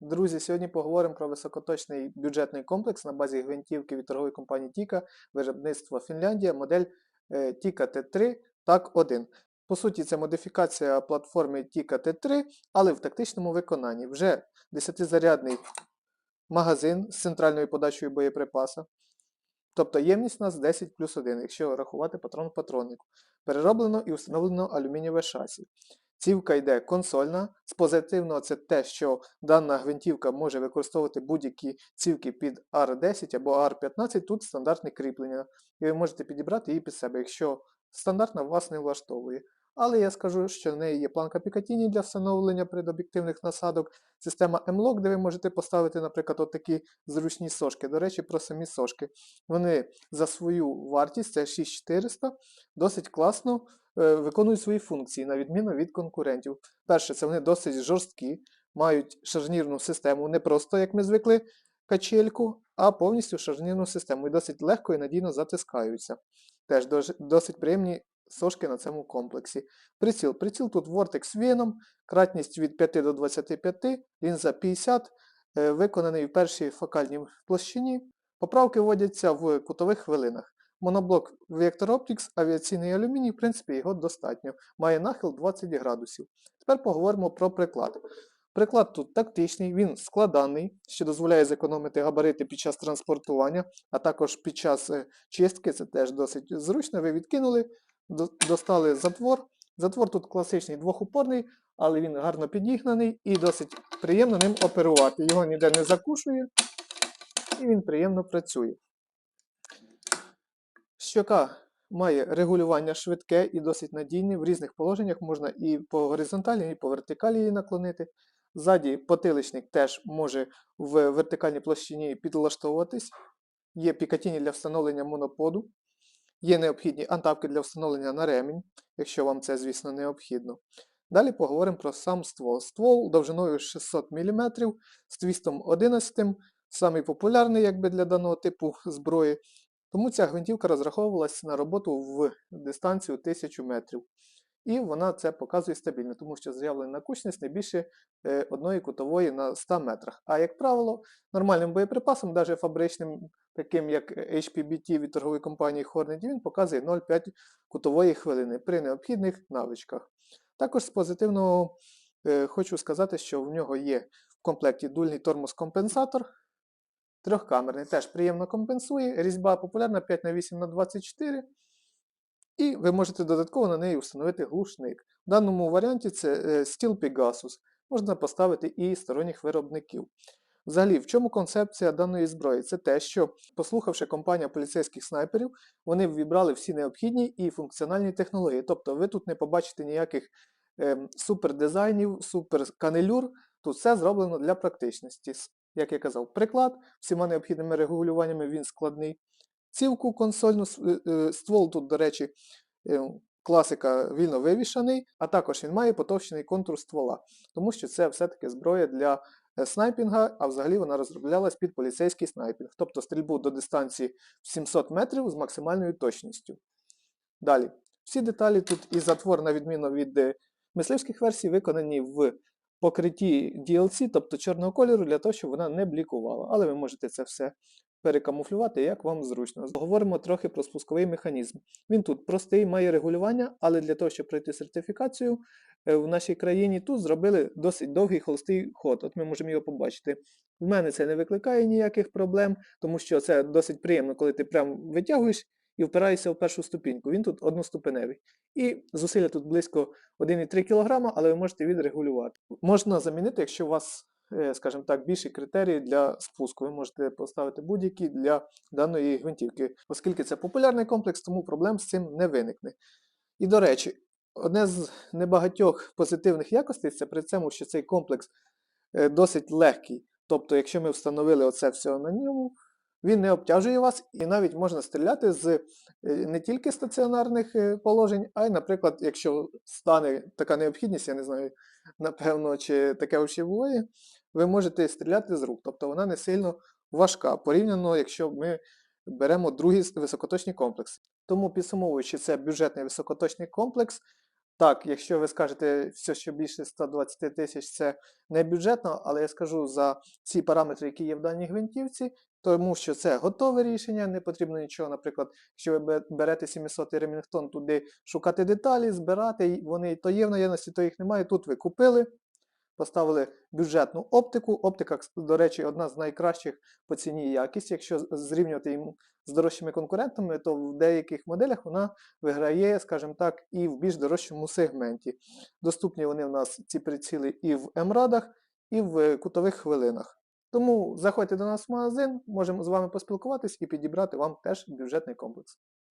Друзі, сьогодні поговоримо про високоточний бюджетний комплекс на базі гвинтівки від торгової компанії Тіка, виробництво Фінляндія, модель е, Тіка Т3 так 1 По суті, це модифікація платформи Тіка Т3, але в тактичному виконанні. Вже 10-зарядний магазин з центральною подачею боєприпаса. Тобто ємність у нас 10 плюс 1, якщо рахувати патрон патроннику. Перероблено і встановлено алюмінієве шасі. Цівка йде консольна. З позитивного це те, що дана гвинтівка може використовувати будь-які цівки під R10 або R15. Тут стандартне кріплення. І ви можете підібрати її під себе, якщо стандартна вас не влаштовує. Але я скажу, що в неї є планка Picatinny для встановлення предоб'єктивних насадок, система M-Lock, де ви можете поставити, наприклад, отакі зручні сошки. До речі, про самі сошки. Вони за свою вартість, це 6400, досить класно виконують свої функції, на відміну від конкурентів. Перше, це вони досить жорсткі, мають шарнірну систему, не просто, як ми звикли, качельку, а повністю шарнірну систему і досить легко і надійно затискаються. Теж досить приємні сошки на цьому комплексі. Приціл. Приціл тут Vortex Venom, кратність від 5 до 25, лінза 50, е, виконаний в першій фокальній площині. Поправки вводяться в кутових хвилинах. Моноблок Vector Optics, авіаційний алюміній, в принципі, його достатньо. Має нахил 20 градусів. Тепер поговоримо про приклад. Приклад тут тактичний, він складаний, що дозволяє зекономити габарити під час транспортування, а також під час е, чистки, це теж досить зручно. Ви відкинули, достали затвор. Затвор тут класичний двохупорний, але він гарно підігнаний і досить приємно ним оперувати. Його ніде не закушує, і він приємно працює. Щока має регулювання швидке і досить надійне. В різних положеннях можна і по горизонталі, і по вертикалі її наклонити. Ззаді потиличник теж може в вертикальній площині підлаштовуватись. Є пікатіні для встановлення моноподу. Є необхідні антапки для встановлення на ремінь, якщо вам це, звісно, необхідно. Далі поговоримо про сам ствол. Ствол довжиною 600 мм з твістом 11, самий популярний якби, для даного типу зброї. Тому ця гвинтівка розраховувалася на роботу в дистанцію 1000 метрів. І вона це показує стабільно, тому що заявлена кучність не більше е, одної кутової на 100 метрах. А як правило, нормальним боєприпасом, навіть фабричним, таким як HPBT від торгової компанії Hornet, він показує 0,5 кутової хвилини при необхідних навичках. Також з позитивного е, хочу сказати, що в нього є в комплекті дульний тормоз-компенсатор. Трьохкамерний теж приємно компенсує. Різьба популярна 5х8х24. І ви можете додатково на неї встановити глушник. В даному варіанті це е, Steel Pegasus. Можна поставити і сторонніх виробників. Взагалі, в чому концепція даної зброї? Це те, що, послухавши компанія поліцейських снайперів, вони вібрали всі необхідні і функціональні технології. Тобто ви тут не побачите ніяких ем, супердизайнів, суперканелюр. Тут все зроблено для практичності. Як я казав, приклад всіма необхідними регулюваннями він складний. Цівку консольну е, е, ствол тут, до речі, е, класика вільно вивішаний, а також він має потовщений контур ствола, тому що це все-таки зброя для снайпінга, а взагалі вона розроблялась під поліцейський снайпінг, тобто стрільбу до дистанції в 700 метрів з максимальною точністю. Далі. Всі деталі тут і затвор, на відміну від мисливських версій, виконані в покритті DLC, тобто чорного кольору, для того, щоб вона не блікувала. Але ви можете це все перекамуфлювати, як вам зручно. Говоримо трохи про спусковий механізм. Він тут простий, має регулювання, але для того, щоб пройти сертифікацію е, в нашій країні, тут зробили досить довгий холостий ход. От ми можемо його побачити. В мене це не викликає ніяких проблем, тому що це досить приємно, коли ти прям витягуєш і впираєшся в першу ступіньку. Він тут одноступеневий. І зусилля тут близько 1,3 кг, але ви можете відрегулювати. Можна замінити, якщо у вас, е, скажімо так, більші критерії для спуску. Ви можете поставити будь-які для даної гвинтівки, оскільки це популярний комплекс, тому проблем з цим не виникне. І до речі, одне з небагатьох позитивних якостей це при цьому, що цей комплекс е, досить легкий. Тобто, якщо ми встановили оце все на ньому, він не обтяжує вас і навіть можна стріляти з е, не тільки стаціонарних е, положень, а й, наприклад, якщо стане така необхідність, я не знаю, напевно, чи таке вже буває, ви можете стріляти з рук. Тобто вона не сильно важка, порівняно, якщо ми беремо другий високоточний комплекс. Тому підсумовуючи, це бюджетний високоточний комплекс, Так, якщо ви скажете, все, що більше 120 тисяч, це не бюджетно, але я скажу за ці параметри, які є в даній гвинтівці, тому що це готове рішення, не потрібно нічого, наприклад, якщо ви бе- берете 700 Ремінгтон, туди шукати деталі, збирати, вони то є в наявності, то їх немає. Тут ви купили, поставили бюджетну оптику. Оптика, до речі, одна з найкращих по ціні і якісті. Якщо зрівнювати їм з дорожчими конкурентами, то в деяких моделях вона виграє, скажімо так, і в більш дорожчому сегменті. Доступні вони в нас ці приціли і в МРАДах, і в кутових хвилинах. Тому заходьте до нас в магазин, можемо з вами поспілкуватись і підібрати вам теж бюджетний комплекс.